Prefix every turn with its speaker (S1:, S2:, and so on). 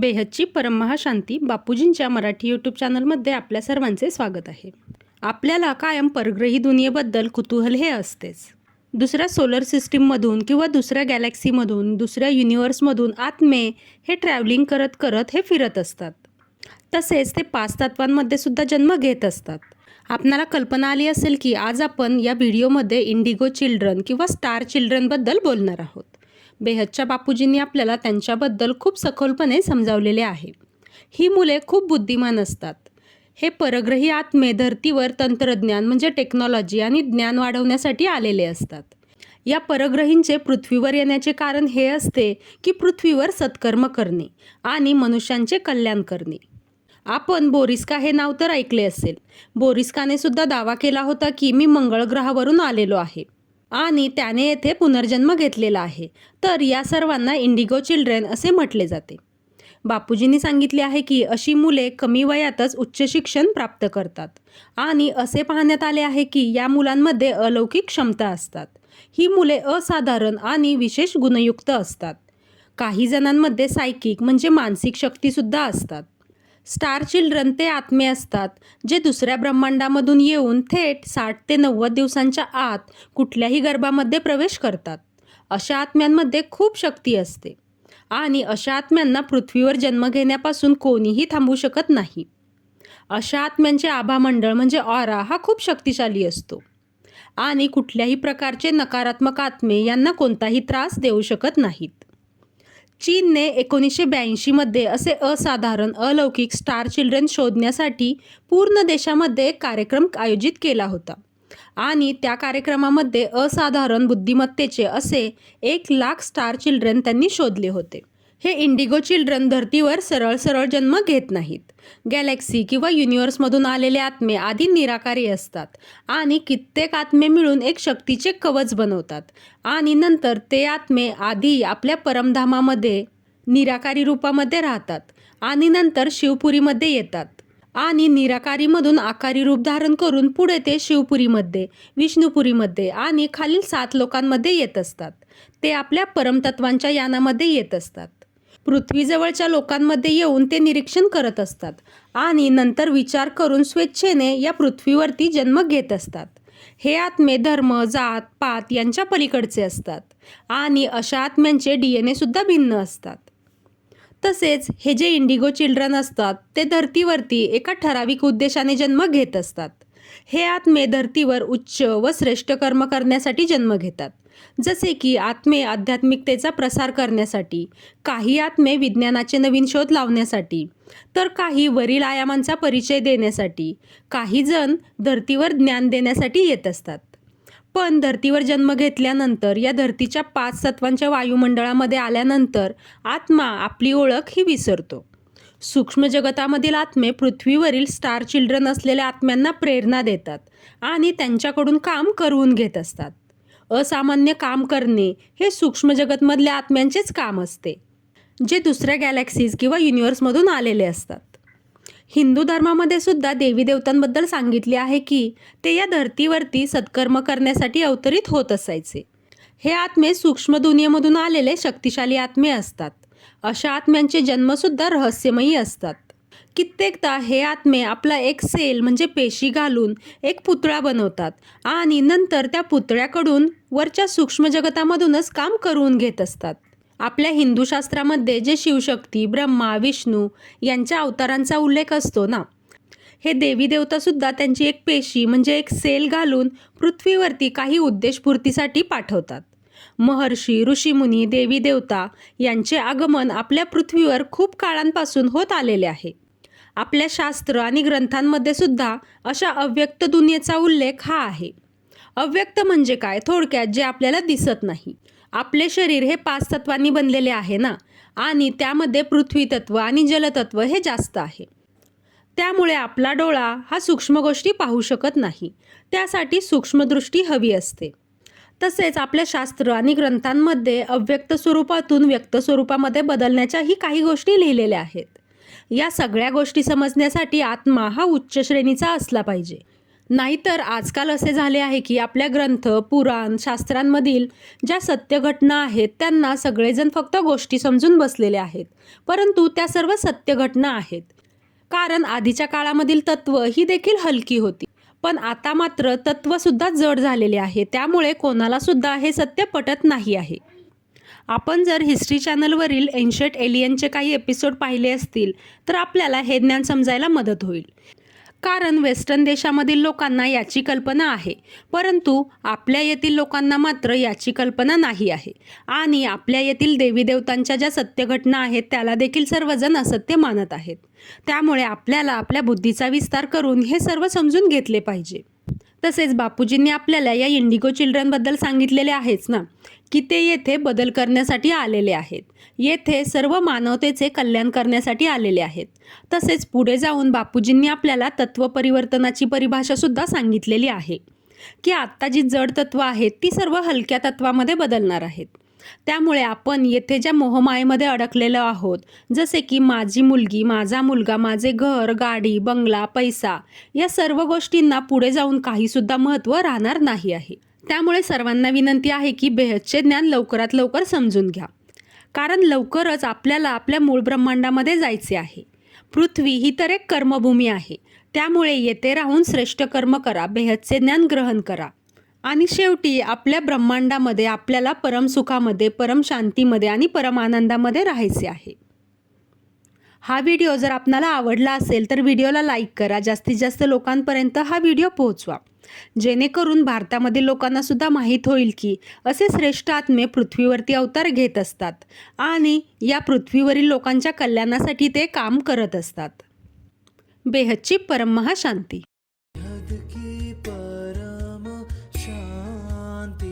S1: बेहदची परममहाशांती बापूजींच्या मराठी यूट्यूब चॅनलमध्ये आपल्या सर्वांचे स्वागत आहे. आपल्याला कायम परग्रही दुनियेबद्दल कुतूहल हे असतेच. दुसऱ्या सोलर सिस्टीममधून किंवा दुसऱ्या गॅलेक्सीमधून दुसऱ्या युनिवर्समधून आत्मे हे ट्रॅव्हलिंग करत करत हे फिरत असतात. तसेच ते पाच तत्वांमध्ये सुद्धा जन्म घेत असतात. आपणाला कल्पना आली असेल की आज आपण या व्हिडिओमध्ये इंडिगो चिल्ड्रन किंवा स्टार चिल्ड्रनबद्दल बोलणार आहोत. बेहदच्या बापूजींनी आपल्याला त्यांच्याबद्दल खूप सखोलपणे समजावलेले आहे. ही मुले खूप बुद्धिमान असतात. हे परग्रही आत्मे धर्तीवर तंत्रज्ञान म्हणजे टेक्नॉलॉजी आणि ज्ञान वाढवण्यासाठी आलेले असतात. या परग्रहींचे पृथ्वीवर येण्याचे कारण हे असते की पृथ्वीवर सत्कर्म करणे आणि मनुष्यांचे कल्याण करणे. आपण बोरिस्का हे नाव तर ऐकले असेल. बोरिस्काने सुद्धा दावा केला होता की मी मंगळ ग्रहावरून आलेलो आहे. आणि त्याने येथे पुनर्जन्म घेतलेला आहे. तर या सर्वांना इंडिगो चिल्ड्रेन असे म्हटले जाते. बापूजींनी सांगितले आहे की अशी मुले कमी वयातच उच्च शिक्षण प्राप्त करतात. आणि असे पाहण्यात आले आहे की या मुलांमध्ये अलौकिक क्षमता असतात. ही मुले असाधारण आणि विशेष गुणयुक्त असतात. काही जणांमध्ये सायकिक म्हणजे मानसिक शक्तीसुद्धा असतात. स्टार चिल्ड्रन ते आत्मे असतात जे दुसऱ्या ब्रह्मांडामधून येऊन थेट साठ ते नव्वद दिवसांच्या आत कुठल्याही गर्भामध्ये प्रवेश करतात. अशा आत्म्यांमध्ये खूप शक्ती असते. आणि अशा आत्म्यांना पृथ्वीवर जन्म घेण्यापासून कोणीही थांबू शकत नाही. अशा आत्म्यांचे आभामंडळ म्हणजे ऑरा हा खूप शक्तिशाली असतो. आणि कुठल्याही प्रकारचे नकारात्मक आत्मे यांना कोणताही त्रास देऊ शकत नाहीत. चीनने एकोणीसशे ब्याऐंशीमध्ये असे असाधारण अलौकिक स्टार चिल्ड्रन शोधण्यासाठी पूर्ण देशामध्ये एक कार्यक्रम आयोजित केला होता. आणि त्या कार्यक्रमामध्ये असाधारण बुद्धिमत्तेचे असे एक लाख स्टार चिल्ड्रन त्यांनी शोधले होते. हे इंडिगो चिल्ड्रन धरतीवर सरळ सरळ जन्म घेत नाहीत. गॅलेक्सी किंवा युनिवर्समधून आलेले आत्मे आधी निराकारी असतात आणि कित्येक आत्मे मिळून एक शक्तीचे कवच बनवतात आणि नंतर ते आत्मे आधी आपल्या परमधामामध्ये निराकारी रूपामध्ये राहतात आणि नंतर शिवपुरीमध्ये येतात आणि निराकारीमधून आकारी रूप धारण करून पुढे ते शिवपुरीमध्ये विष्णुपुरीमध्ये आणि खालील सात लोकांमध्ये येत असतात. ते आपल्या परमतत्वांच्या यानामध्ये येत असतात. पृथ्वीजवळच्या लोकांमध्ये येऊन ते निरीक्षण करत असतात आणि नंतर विचार करून स्वेच्छेने या पृथ्वीवरती जन्म घेत असतात. हे आत्मे धर्म जात पात यांच्या पलीकडचे असतात आणि अशा आत्म्यांचे डी एन एसुद्धा भिन्न असतात. तसेच हे जे इंडिगो चिल्ड्रन असतात ते धर्तीवरती एका ठराविक उद्देशाने जन्म घेत असतात. हे आत्मे धर्तीवर उच्च व श्रेष्ठ कर्म करण्यासाठी जन्म घेतात. जसे की आत्मे आध्यात्मिकतेचा प्रसार करण्यासाठी काही आत्मे विज्ञानाचे नवीन शोध लावण्यासाठी तर काही वरील आयामांचा परिचय देण्यासाठी काही जण धर्तीवर ज्ञान देण्यासाठी येत असतात. पण धर्तीवर जन्म घेतल्यानंतर या धर्तीच्या पाच तत्वांच्या वायुमंडळामध्ये आल्यानंतर आत्मा आपली ओळख ही विसरतो. सूक्ष्म जगतामधील आत्मे पृथ्वीवरील स्टार चिल्ड्रन असलेल्या आत्म्यांना प्रेरणा देतात आणि त्यांच्याकडून काम करवून घेत असतात. असामान्य काम करणे हे सूक्ष्म जगतमधल्या आत्म्यांचेच काम असते जे दुसऱ्या गॅलेक्सीज किंवा युनिवर्समधून आलेले असतात. हिंदू धर्मामध्ये सुद्धा देवी देवतांबद्दल सांगितले आहे की ते या धर्तीवरती सत्कर्म करण्यासाठी अवतरित होत असायचे. हे आत्मे सूक्ष्म दुनियेमधून आलेले शक्तिशाली आत्मे असतात. अशा आत्म्यांचे जन्मसुद्धा रहस्यमयी असतात. कित्येकदा हे आत्मे आपला एक सेल म्हणजे पेशी घालून एक पुतळा बनवतात आणि नंतर त्या पुतळ्याकडून वरच्या सूक्ष्म जगतामधूनच काम करून घेत असतात. आपल्या हिंदू शास्त्रामध्ये जे शिवशक्ती ब्रह्मा विष्णू यांच्या अवतारांचा उल्लेख असतो ना? हे देवी देवतासुद्धा त्यांची एक पेशी म्हणजे एक सेल घालून पृथ्वीवरती काही उद्देशपूर्तीसाठी पाठवतात. महर्षी ऋषीमुनी देवी देवता यांचे आगमन आपल्या पृथ्वीवर खूप काळांपासून होत आलेले आहे. आपल्या शास्त्र आणि ग्रंथांमध्ये सुद्धा अशा अव्यक्त दुनियेचा उल्लेख हा आहे. अव्यक्त म्हणजे काय? थोडक्यात जे आपल्याला दिसत नाही. आपले शरीर हे पाच तत्वांनी बनलेले आहे ना? आणि त्यामध्ये पृथ्वी तत्व आणि जलतत्व हे जास्त आहे. त्यामुळे आपला डोळा हा सूक्ष्म गोष्टी पाहू शकत नाही. त्यासाठी सूक्ष्मदृष्टी हवी असते. तसेच आपल्या शास्त्र आणि ग्रंथांमध्ये अव्यक्त स्वरूपातून व्यक्त स्वरूपामध्ये बदलण्याच्याही काही गोष्टी लिहिलेल्या आहेत. या सगळ्या गोष्टी समजण्यासाठी आत्मा हा उच्च श्रेणीचा असला पाहिजे. नाहीतर आजकाल असे झाले आहे की आपल्या ग्रंथ पुराण शास्त्रांमधील ज्या सत्य घटना आहेत त्यांना सगळेजण फक्त गोष्टी समजून बसलेले आहेत. परंतु त्या सर्व सत्य घटना आहेत. कारण आधीच्या काळामधील तत्व ही देखील हलकी होती. पण आता मात्र तत्वसुद्धा जड झालेले आहे. त्यामुळे कोणालासुद्धा हे सत्य पटत नाही आहे. आपण जर हिस्ट्री चॅनलवरील एन्शंट एलियनचे काही एपिसोड पाहिले असतील तर आपल्याला हे ज्ञान समजायला मदत होईल. कारण वेस्टर्न देशामधील लोकांना याची कल्पना आहे परंतु आपल्या येथील लोकांना मात्र याची कल्पना नाही आहे. आणि आपल्या येथील देवी देवतांच्या ज्या सत्यघटना आहेत त्याला देखील सर्वजण असत्य मानत आहेत. त्यामुळे आपल्याला आपल्या बुद्धीचा विस्तार करून हे सर्व समजून घेतले पाहिजे. तसेच बापूजींनी आपल्याला या इंडिगो चिल्ड्रनबद्दल सांगितलेले आहेच ना? की ते येथे बदल करण्यासाठी आलेले आहेत. येथे सर्व मानवतेचे कल्याण करण्यासाठी आलेले आहेत. तसेच पुढे जाऊन बापूजींनी आपल्याला तत्व परिवर्तनाची परिभाषासुद्धा सांगितलेली आहे. की आत्ता जी जड तत्व आहेत ती सर्व हलक्या तत्वामध्ये बदलणार आहेत. त्यामुळे आपण येथे ज्या मोहमायेमध्ये अडकलेलो आहोत जसे की माझी मुलगी माझा मुलगा माझे घर गाडी बंगला पैसा या सर्व गोष्टींना पुढे जाऊन काहीसुद्धा महत्त्व राहणार नाही आहे. त्यामुळे सर्वांना विनंती आहे की बेहदचे ज्ञान लवकरात लवकर समजून घ्या. कारण लवकरच आपल्याला आपल्या मूळ ब्रह्मांडामध्ये जायचे आहे. पृथ्वी ही तर एक कर्मभूमी आहे. त्यामुळे येथे राहून श्रेष्ठ कर्म करा बेहदचे ज्ञान ग्रहण करा. आणि शेवटी आपल्या ब्रह्मांडामध्ये आपल्याला परमसुखामध्ये परमशांतीमध्ये आणि परमानंदामध्ये राहायचे आहे. हा व्हिडिओ जर आपणाला आवडला असेल तर व्हिडिओला लाईक करा. जास्तीत जास्त लोकांपर्यंत हा व्हिडिओ पोहोचवा. जेणेकरून भारतामधील लोकांना सुद्धा माहीत होईल की असे श्रेष्ठ आत्मे पृथ्वीवरती अवतार घेत असतात आणि या पृथ्वीवरील लोकांच्या कल्याणासाठी ते काम करत असतात. बेहच्ची परममहाशांती.